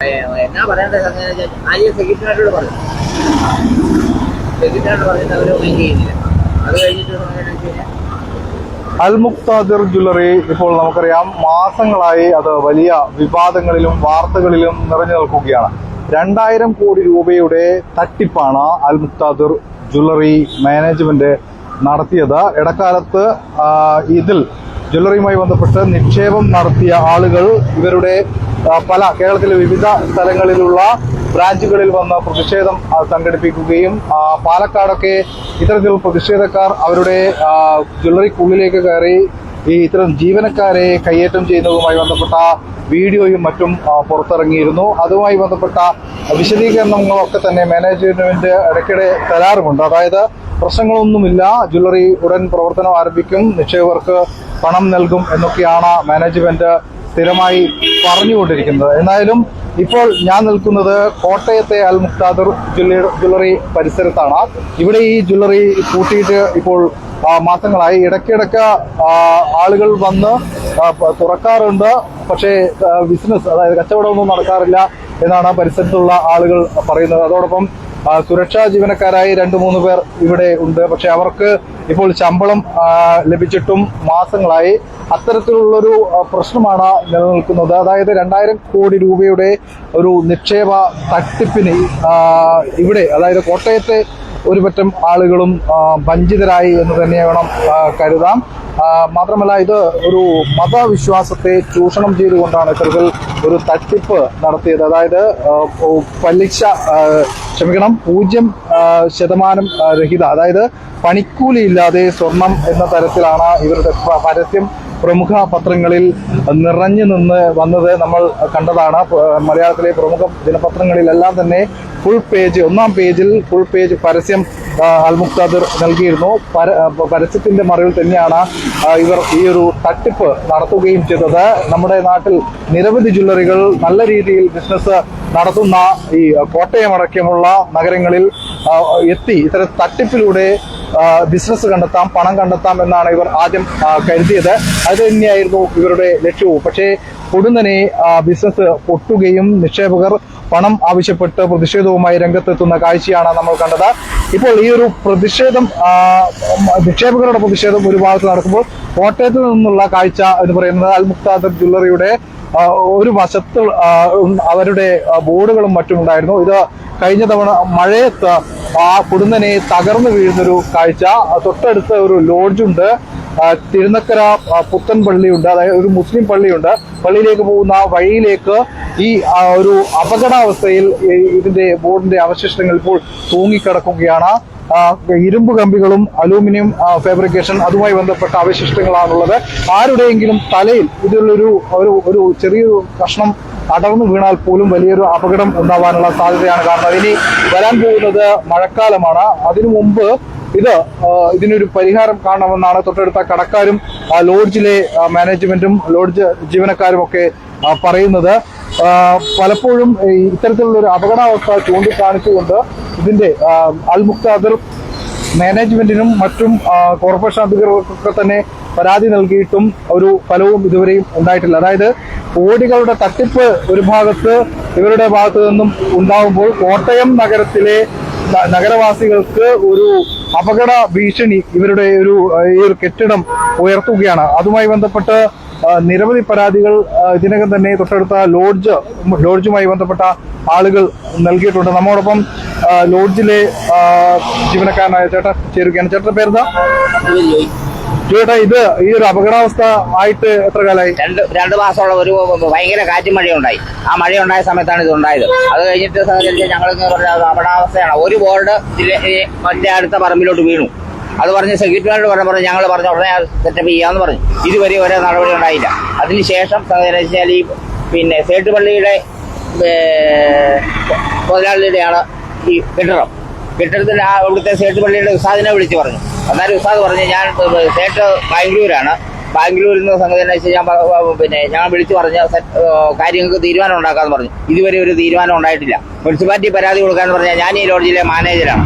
എന്നാ പറയേണ്ട സംഗതി എന്ന് വെച്ചാൽ ആദ്യം സെക്രട്ടറിയോട് പറഞ്ഞു സെക്രട്ടറിയോട് പറഞ്ഞിട്ട് അവർ മൈൻഡ് ചെയ്യുന്നില്ല. അത് കഴിഞ്ഞിട്ട് അൽമുക്താദിർ ജ്വല്ലറി ഇപ്പോൾ നമുക്കറിയാം മാസങ്ങളായി അത് വലിയ വിവാദങ്ങളിലും വാർത്തകളിലും നിറഞ്ഞു നിൽക്കുകയാണ്. രണ്ടായിരം കോടി രൂപയുടെ തട്ടിപ്പാണ് അൽമുക്താദിർ ജ്വല്ലറി മാനേജ്മെന്റ് നടത്തിയത്. ഇടക്കാലത്ത് ഇതിൽ ജ്വല്ലറിയുമായി ബന്ധപ്പെട്ട് നിക്ഷേപം നടത്തിയ ആളുകൾ ഇവരുടെ പല കേരളത്തിലെ വിവിധ സ്ഥലങ്ങളിലുള്ള ബ്രാഞ്ചുകളിൽ വന്ന് പ്രതിഷേധം സംഘടിപ്പിക്കുകയും പാലക്കാടൊക്കെ ഇത്തരത്തിൽ പ്രതിഷേധക്കാർ അവരുടെ ജ്വല്ലറിക്കുള്ളിലേക്ക് കയറി ഈ ഇത്തരം ജീവനക്കാരെ കയ്യേറ്റം ചെയ്യുന്നതുമായി ബന്ധപ്പെട്ട വീഡിയോയും മറ്റും പുറത്തിറങ്ങിയിരുന്നു. അതുമായി ബന്ധപ്പെട്ട വിശദീകരണങ്ങളൊക്കെ തന്നെ മാനേജ്മെന്റ് ഇടയ്ക്കിടെ തരാറുമുണ്ട്. അതായത് പ്രശ്നങ്ങളൊന്നുമില്ല ജ്വല്ലറി ഉടൻ പ്രവർത്തനം ആരംഭിക്കും നിക്ഷേപകർക്ക് പണം നൽകും എന്നൊക്കെയാണ് മാനേജ്മെന്റ് സ്ഥിരമായി പറഞ്ഞുകൊണ്ടിരിക്കുന്നത്. എന്നാലും ഇപ്പോൾ ഞാൻ നിൽക്കുന്നത് കോട്ടയത്തെ അൽ മുക്താദർ ജ്വല്ലറി പരിസരത്താണ്. ഇവിടെ ഈ ജ്വല്ലറി കൂട്ടിയിട്ട് ഇപ്പോൾ മാസങ്ങളായി. ഇടയ്ക്കിടയ്ക്ക് ആളുകൾ വന്ന് തുറക്കാറുണ്ട്. പക്ഷേ ബിസിനസ് അതായത് കച്ചവടമൊന്നും നടക്കാറില്ല എന്നാണ് പരിസരത്തുള്ള ആളുകൾ പറയുന്നത്. അതോടൊപ്പം സുരക്ഷാ ജീവനക്കാരായി രണ്ടു മൂന്ന് പേർ ഇവിടെ ഉണ്ട്. പക്ഷെ അവർക്ക് ഇപ്പോൾ ശമ്പളം ലഭിച്ചിട്ടും മാസങ്ങളായി അത്തരത്തിലുള്ളൊരു പ്രശ്നമാണ് നിലനിൽക്കുന്നത്. അതായത് രണ്ടായിരം കോടി രൂപയുടെ ഒരു നിക്ഷേപ തട്ടിപ്പിന് ഇവിടെ അതായത് കോട്ടയത്തെ ഒരു പറ്റം ആളുകളും വഞ്ചിതരായി എന്ന് തന്നെ വേണം കരുതാം. മാത്രമല്ല ഇത് ഒരു മതവിശ്വാസത്തെ ചൂഷണം ചെയ്തുകൊണ്ടാണ് ഇത്തരത്തിൽ ഒരു തട്ടിപ്പ് നടത്തിയത്. അതായത് പലിശ ക്ഷമിക്കണം പൂജ്യം ശതമാനം രഹിത അതായത് പണിക്കൂലിയില്ലാതെ സ്വർണം എന്ന തരത്തിലാണ് ഇവരുടെ പരസ്യം പ്രമുഖ പത്രങ്ങളിൽ നിറഞ്ഞു നിന്ന് വന്നത് നമ്മൾ കണ്ടതാണ്. മലയാളത്തിലെ പ്രമുഖ ദിനപത്രങ്ങളിലെല്ലാം തന്നെ ഫുൾ പേജ് ഒന്നാം പേജിൽ ഫുൾ പേജ് പരസ്യം അൽ നൽകിയിരുന്നു. പര- പരസ്യത്തിന്റെ മറവിൽ തന്നെയാണ് ഇവർ ഈ ഒരു തട്ടിപ്പ് നടത്തുകയും ചെയ്തത്. നമ്മുടെ നാട്ടിൽ നിരവധി ജ്വല്ലറികൾ നല്ല രീതിയിൽ ബിസിനസ് നടത്തുന്ന ഈ കോട്ടയം അടക്കമുള്ള നഗരങ്ങളിൽ എത്തി. ഇത്തരം തട്ടിപ്പിലൂടെ ബിസിനസ് കണ്ടെത്താം പണം കണ്ടെത്താം എന്നാണ് ഇവർ ആദ്യം കരുതിയത്. അത് തന്നെയായിരുന്നു ഇവരുടെ ലക്ഷ്യവും. പക്ഷേ ഉടനെ ബിസിനസ് പൊട്ടുകയും നിക്ഷേപകർ പണം ആവശ്യപ്പെട്ട് പ്രതിഷേധവുമായി രംഗത്തെത്തുന്ന കാഴ്ചയാണ് നമ്മൾ കണ്ടത്. ഇപ്പോൾ ഈ ഒരു പ്രതിഷേധം നിക്ഷേപകരുടെ പ്രതിഷേധം ഒരു ഭാഗത്ത് നടക്കുമ്പോൾ കോട്ടയത്ത് നിന്നുള്ള കാഴ്ച എന്ന് പറയുന്നത് അൽ മുക്താദർ ജ്വല്ലറിയുടെ ഒരു വശത്ത് അവരുടെ ബോർഡുകളും മറ്റും ഉണ്ടായിരുന്നു. ഇത് കഴിഞ്ഞ തവണ മഴയത്ത് ആ കുടുന്നനെ തകർന്നു വീഴുന്നൊരു കാഴ്ച. തൊട്ടടുത്ത ഒരു ലോഡ്ജുണ്ട് തിരുനക്കര പുത്തൻ പള്ളിയുണ്ട്. അതായത് ഒരു മുസ്ലിം പള്ളിയുണ്ട്. പള്ളിയിലേക്ക് പോകുന്ന വഴിയിലേക്ക് ഈ ഒരു അപകടാവസ്ഥയിൽ ഇതിന്റെ ബോർഡിന്റെ അവശിഷ്ടങ്ങൾ ഇപ്പോൾ തൂങ്ങിക്കിടക്കുകയാണ്. ഇരുമ്പ് കമ്പികളും അലൂമിനിയം ഫാബ്രിക്കേഷൻ അതുമായി ബന്ധപ്പെട്ട അവശിഷ്ടങ്ങളാണുള്ളത്. ആരുടെയെങ്കിലും തലയിൽ ഇതിലൊരു ഒരു ഒരു ചെറിയൊരു കഷ്ണം അടർന്നു വീണാൽ പോലും വലിയൊരു അപകടം ഉണ്ടാവാനുള്ള സാധ്യതയാണ് കാരണം ഇനി വരാൻ പോകുന്നത് മഴക്കാലമാണ്. അതിനു മുമ്പ് ഇത് ഇതിനൊരു പരിഹാരം കാണണമെന്നാണ് തൊട്ടടുത്ത കടക്കാരും ലോഡ്ജിലെ മാനേജ്മെന്റും ലോഡ്ജ് ജീവനക്കാരും ഒക്കെ പറയുന്നത്. പലപ്പോഴും ഇത്തരത്തിലുള്ള ഒരു അപകടാവസ്ഥ ചൂണ്ടിക്കാണിച്ചുകൊണ്ട് ഇതിന്റെ അൽമുക്താദർ അൽ മുക്താദിർ മാനേജ്മെന്റിനും മറ്റും കോർപ്പറേഷൻ അധികൃതർക്കൊക്കെ തന്നെ പരാതി നൽകിയിട്ടും ഒരു ഫലവും ഇതുവരെയും ഉണ്ടായിട്ടില്ല. അതായത് കോടികളുടെ തട്ടിപ്പ് ഒരു ഭാഗത്ത് ഇവരുടെ ഭാഗത്തു നിന്നും ഉണ്ടാവുമ്പോൾ കോട്ടയം നഗരത്തിലെ നഗരവാസികൾക്ക് ഒരു അപകട ഭീഷണി ഇവരുടെ ഒരു ഈ ഒരു കെട്ടിടം ഉയർത്തുകയാണ്. അതുമായി ബന്ധപ്പെട്ട് നിരവധി പരാതികൾ ഇതിനകം തന്നെ തൊട്ടടുത്ത ലോഡ്ജ് ലോഡ്ജുമായി ബന്ധപ്പെട്ട ആളുകൾ നൽകിയിട്ടുണ്ട്. നമ്മോടൊപ്പം ലോഡ്ജിലെ ജീവനക്കാരനായ ചേട്ടൻ ചേരുകയാണ്. ചേട്ടന്റെ പേരെന്താ? ചേട്ടാ ഇത് ഈ ഒരു അപകടാവസ്ഥ ആയിട്ട് എത്ര കാലമായി? രണ്ട് രണ്ട് മാസമുള്ള ഒരു ഭയങ്കര കാറ്റും മഴയുണ്ടായി ആ മഴയുണ്ടായ സമയത്താണ് ഇത് ഉണ്ടായത്. അത് കഴിഞ്ഞിട്ട് ഞങ്ങൾ അപകടാവസ്ഥയാണ്. ഒരു ബോർഡ് മറ്റേ അടുത്ത പറമ്പിലോട്ട് വീണു. അത് പറഞ്ഞ് സെക്രട്ടറിയോട് പറഞ്ഞ പറഞ്ഞു ഞങ്ങൾ പറഞ്ഞ ഉടനെ സെറ്റപ്പ് ചെയ്യാന്ന് പറഞ്ഞു. ഇതുവരെ ഒരേ നടപടി ഉണ്ടായില്ല. അതിനുശേഷം സഹകരിച്ചാൽ ഈ പിന്നെ സേട്ടുപള്ളിയുടെ പള്ളിയുടെ മുതലാളിയുടെയാണ് ഈ കെട്ടിടം കെട്ടിടത്തിന്റെ ആ ഇവിടുത്തെ സേട്ട് പള്ളിയുടെ ഉസാദിനെ വിളിച്ചു പറഞ്ഞു. എന്നാലും ഉസാദ് പറഞ്ഞു ഞാൻ സേട്ട് ബാംഗ്ലൂരാണ്. ബാംഗ്ലൂരിൽ നിന്ന് സംഗതി എന്ന് വെച്ചാൽ ഞാൻ പിന്നെ ഞാൻ വിളിച്ചു പറഞ്ഞ കാര്യങ്ങൾക്ക് തീരുമാനം ഉണ്ടാക്കാന്ന് പറഞ്ഞു. ഇതുവരെ ഒരു തീരുമാനം ഉണ്ടായിട്ടില്ല. മുനിസിപ്പാലിറ്റി പരാതി കൊടുക്കാന്ന് പറഞ്ഞാൽ ഞാൻ ഈ ലോഡ്ജിലെ മാനേജരാണ്.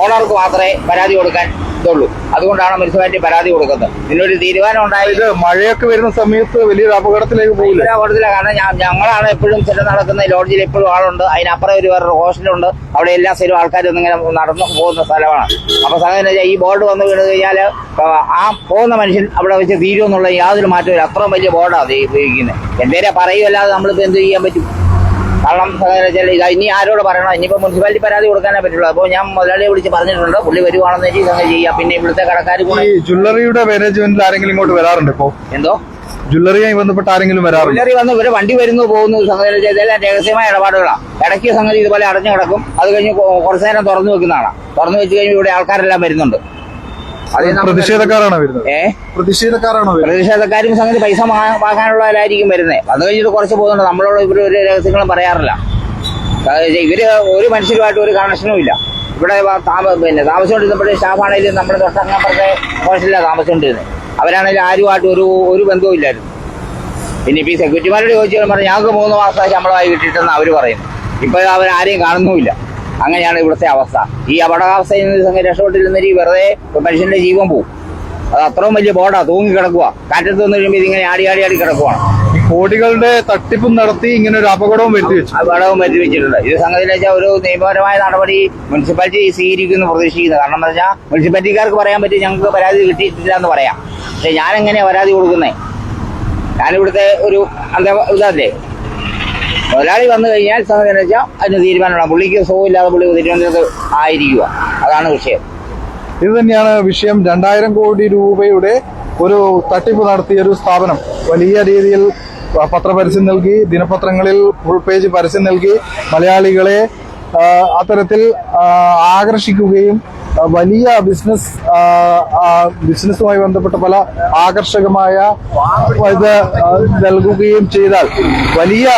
ഓണർക്ക് മാത്രമേ പരാതി കൊടുക്കാൻ ഇതുള്ളൂ. അതുകൊണ്ടാണ് മുനിസിപ്പാലിറ്റി പരാതി കൊടുക്കുന്നത്. ഇതിനൊരു തീരുമാനം ഉണ്ടായത് മഴയൊക്കെ വരുന്ന സമയത്ത് വലിയൊരു അപകടത്തിലേക്ക് പോകില്ല കൂടുതലാ കാരണം ഞങ്ങളാണ് എപ്പോഴും സ്ഥിരം നടക്കുന്ന ലോഡ്ജിൽ എപ്പോഴും ആളുണ്ട്. അതിനപ്പുറം ഒരു വേറൊരു ഹോസ്റ്റലുണ്ട്. അവിടെ എല്ലാ സ്ഥലവും ആൾക്കാർ ഇങ്ങനെ നടന്നു പോകുന്ന സ്ഥലമാണ്. അപ്പൊ സാധനം ഈ ബോർഡ് വന്ന് വീണ് കഴിഞ്ഞാൽ ആ പോകുന്ന മനുഷ്യൻ അവിടെ വെച്ച് തീരുമെന്നുള്ള യാതൊരു മാറ്റവും അത്രയും വലിയ ബോർഡാണ് ഉപയോഗിക്കുന്നത്. എന്തേലും പറയുമല്ലാതെ നമ്മളിപ്പോൾ എന്ത് ചെയ്യാൻ പറ്റും? കാരണം വെച്ചാൽ ഇത് ഇനി ആരോട് പറയണം? ഇനിയിപ്പോൾ മുനിസിപ്പാലിറ്റി പരാതി കൊടുക്കാനേ പറ്റുള്ളൂ. അപ്പോൾ ഞാൻ മുതലാളിയെ വിളിച്ച് പറഞ്ഞിട്ടുണ്ട്. പുള്ളി വരുവാണെന്ന് വെച്ചാൽ ഇതങ്ങ് ചെയ്യാം. പിന്നെ ഇവിടുത്തെ കടക്കാർ ഈ ജ്വല്ലറിയുടെ മാനേജ്മെന്റിൽ ആരെങ്കിലും ഇങ്ങോട്ട് വരാറുണ്ട് ഇപ്പോ? എന്തോ? ജ്വല്ലറിയായി ബന്ധപ്പെട്ട് ആരെങ്കിലും വരാറുണ്ട്? ജ്വല്ലറി വന്ന് ഇവരെ വണ്ടി വരുന്നു പോകുന്നു. സംഗതി ഇതെല്ലാം രഹസ്യമായ ഇടപാടുകളാണ് ഇടയ്ക്ക് സംഗതി ഇതുപോലെ അടഞ്ഞു കിടക്കും. അത് കഴിഞ്ഞ് കുറച്ചു നേരം തുറന്നു വെക്കുന്നതാണ്. തുറന്നു വെച്ച് കഴിഞ്ഞ് ഇവിടെ ആൾക്കാരെല്ലാം വരുന്നുണ്ട്. പ്രതിഷേധക്കാരാണ് വരുന്നത്? പ്രതിഷേധക്കാരാണോ പ്രതിഷേധക്കാരും സംഗതി പൈസ വാങ്ങാനുള്ളവരായിരിക്കും വരുന്നത് അത് കഴിഞ്ഞിട്ട് കുറച്ച് പോകുന്നുണ്ട്. നമ്മളോട് ഇവർ ഒരു രഹസ്യങ്ങളും പറയാറില്ല. ഇവർ ഒരു മനുഷ്യരുമായിട്ട് ഒരു കണക്ഷനും ഇല്ല. ഇവിടെ പിന്നെ താമസിച്ചുകൊണ്ടിരുന്നപ്പോഴേ സ്റ്റാഫാണെങ്കിലും നമ്മുടെ തൊട്ടങ്ങപ്പുറത്തെ കുറച്ചില്ല താമസിച്ചുകൊണ്ടിരുന്നത്. അവരാണെങ്കിലും ആരുമായിട്ട് ഒരു ഒരു ബന്ധവും ഇല്ലായിരുന്നു. പിന്നെ ഇപ്പൊ ഈ സെക്യൂരിറ്റിമാരോട് ചോദിച്ചാൽ പറഞ്ഞു ഞങ്ങൾക്ക് മൂന്ന് മാസമായി ശമ്പളമായി കിട്ടിയിട്ടെന്ന് അവർ പറയുന്നു ഇപ്പൊ അവർ ആരെയും കാണുന്നുമില്ല. അങ്ങനെയാണ് ഇവിടുത്തെ അവസ്ഥ. ഈ അപകടാവസ്ഥയിൽ നിന്ന് രക്ഷപ്പെട്ടിരുന്നെങ്കിൽ വെറുതെ മനുഷ്യന്റെ ജീവൻ പോകും അത് അത്രയും വലിയ ബോർഡാ തൂങ്ങി കിടക്കുക കാറ്റത്ത് വന്ന് കഴിയുമ്പോൾ ഇതിങ്ങനെ ആടി ആടി ആടി കിടക്കുവാണ്. കോടികളുടെ തട്ടിപ്പും നടത്തി ഇങ്ങനെ ഒരു അപകടവും വരുത്തി വെച്ചു. അപകടവും വരുത്തി വെച്ചിട്ടുണ്ട്. ഇത് സംഗതി വെച്ചാൽ ഒരു നിയമപരമായ നടപടി മുനിസിപ്പാലിറ്റി സ്വീകരിക്കുന്നു പ്രതീക്ഷിക്കുന്നത് കാരണം എന്താ വെച്ചാൽ മുനിസിപ്പാലിറ്റിക്കാർക്ക് പറയാൻ പറ്റും ഞങ്ങൾക്ക് പരാതി കിട്ടിയിട്ടില്ല എന്ന് പറയാം. പക്ഷെ ഞാൻ എങ്ങനെയാ പരാതി കൊടുക്കുന്നത് ഞാനിവിടുത്തെ ഒരു അന്ത ഇതല്ലേ മുതലാളി വന്നു കഴിഞ്ഞാൽ സംഗതി എന്ന് വെച്ചാൽ അതിന് തീരുമാനമാണ് പുള്ളിക്ക് സുഖമില്ലാതെ പുള്ളി തിരുവനന്തപുരത്ത് ആയിരിക്കുക. അതാണ് വിഷയം. ഇത് തന്നെയാണ് വിഷയം. രണ്ടായിരം കോടി രൂപയുടെ ഒരു തട്ടിപ്പ് നടത്തിയ ഒരു സ്ഥാപനം വലിയ രീതിയിൽ പത്രപരസ്യം നൽകി ദിനപത്രങ്ങളിൽ ഫുൾ പേജ് പരസ്യം നൽകി മലയാളികളെ അത്തരത്തിൽ ആകർഷിക്കുകയും വലിയ ബിസിനസ് ബിസിനസ്സുമായി ബന്ധപ്പെട്ട പല ആകർഷകമായ ഇത് നൽകുകയും ചെയ്താൽ വലിയ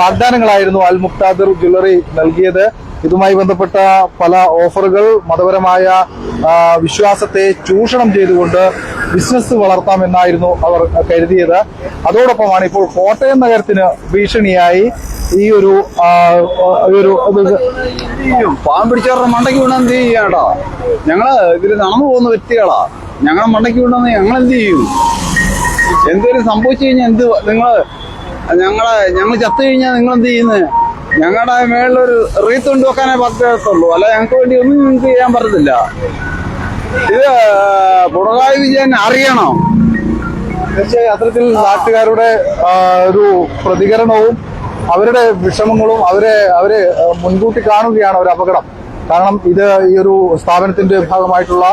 വാഗ്ദാനങ്ങളായിരുന്നു അൽ മുക്താദിർ ജ്വല്ലറി നൽകിയത്. ഇതുമായി ബന്ധപ്പെട്ട പല ഓഫറുകൾ മതപരമായ വിശ്വാസത്തെ ചൂഷണം ചെയ്തുകൊണ്ട് ബിസിനസ് വളർത്താമെന്നായിരുന്നു അവർ കരുതിയത്. അതോടൊപ്പമാണ് ഇപ്പോൾ കോട്ടയം നഗരത്തിന് ഭീഷണിയായി ഈ ഒരു ഈ ഒരു പിടിച്ചവരുടെ മണ്ടയ്ക്ക് വീണ എന്ത് ചെയ്യാടാ ഞങ്ങൾ ഇതിൽ നടന്നു പോകുന്ന വ്യക്തികളാ. ഞങ്ങളെ മണ്ടയ്ക്ക് വീണെന്ന് ഞങ്ങൾ എന്ത് ചെയ്യും? എന്തേലും സംഭവിച്ചു കഴിഞ്ഞാൽ എന്ത് നിങ്ങൾ ഞങ്ങളെ ഞങ്ങൾ ചത്തു കഴിഞ്ഞാൽ നിങ്ങൾ എന്ത് ചെയ്യുന്നത് ഞങ്ങളുടെ മേളിലൊരു റീത്ത് കൊണ്ടുവെക്കാനേ പറ്റത്തുള്ളൂ. അല്ല ഞങ്ങൾക്ക് വേണ്ടി ഒന്നും നിങ്ങൾക്ക് ചെയ്യാൻ പറ്റത്തില്ല. ഇത് പിണറായി വിജയൻ അറിയണം. തീർച്ചയായും അത്തരത്തിൽ നാട്ടുകാരുടെ ഒരു പ്രതികരണവും അവരുടെ വിഷമങ്ങളും അവരെ അവരെ മുൻകൂട്ടി കാണുകയാണ് ഒരു അപകടം. കാരണം ഇത് ഈ ഒരു സ്ഥാപനത്തിന്റെ ഭാഗമായിട്ടുള്ള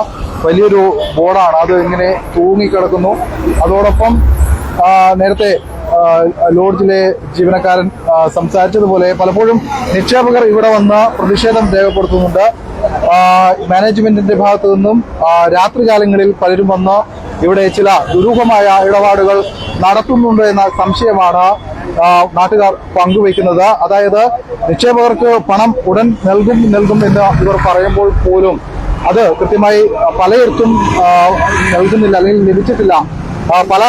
വലിയൊരു ബോർഡാണ്. അത് ഇങ്ങനെ തൂങ്ങിക്കിടക്കുന്നു. അതോടൊപ്പം നേരത്തെ ലോഡ്ജിലെ ജീവനക്കാരൻ സംസാരിച്ചതുപോലെ പലപ്പോഴും നിക്ഷേപകർ ഇവിടെ വന്ന് പ്രതിഷേധം രേഖപ്പെടുത്തുന്നുണ്ട്. മാനേജ്മെന്റിന്റെ ഭാഗത്തു നിന്നും രാത്രികാലങ്ങളിൽ പലരും വന്ന് ഇവിടെ ചില ദുരൂഹമായ ഇടപാടുകൾ നടത്തുന്നുണ്ട് എന്ന സംശയമാണ് നാട്ടുകാർ പങ്കുവയ്ക്കുന്നത്. അതായത് നിക്ഷേപകർക്ക് പണം ഉടൻ നൽകും നൽകും എന്ന് ഇവർ പറയുമ്പോൾ പോലും അത് കൃത്യമായി പലയിടത്തും നൽകുന്നില്ല അല്ലെങ്കിൽ ലഭിച്ചിട്ടില്ല. പല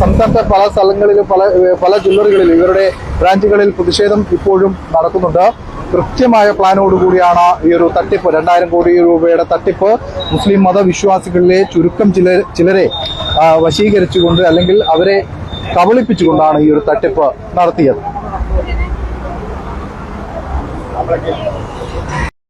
സംസ്ഥാനത്തെ പല സ്ഥലങ്ങളിലും പല പല ജില്ലകളിലും ഇവരുടെ ബ്രാഞ്ചുകളിൽ പ്രതിഷേധം ഇപ്പോഴും നടക്കുന്നുണ്ട്. കൃത്യമായ പ്ലാനോടുകൂടിയാണ് ഈ ഒരു തട്ടിപ്പ്. രണ്ടായിരം കോടി രൂപയുടെ തട്ടിപ്പ് മുസ്ലിം മതവിശ്വാസികളിലെ ചുരുക്കം ചില ചിലരെ വശീകരിച്ചുകൊണ്ട് അല്ലെങ്കിൽ അവരെ കബളിപ്പിച്ചുകൊണ്ടാണ് ഈ ഒരു തട്ടിപ്പ് നടത്തിയത്.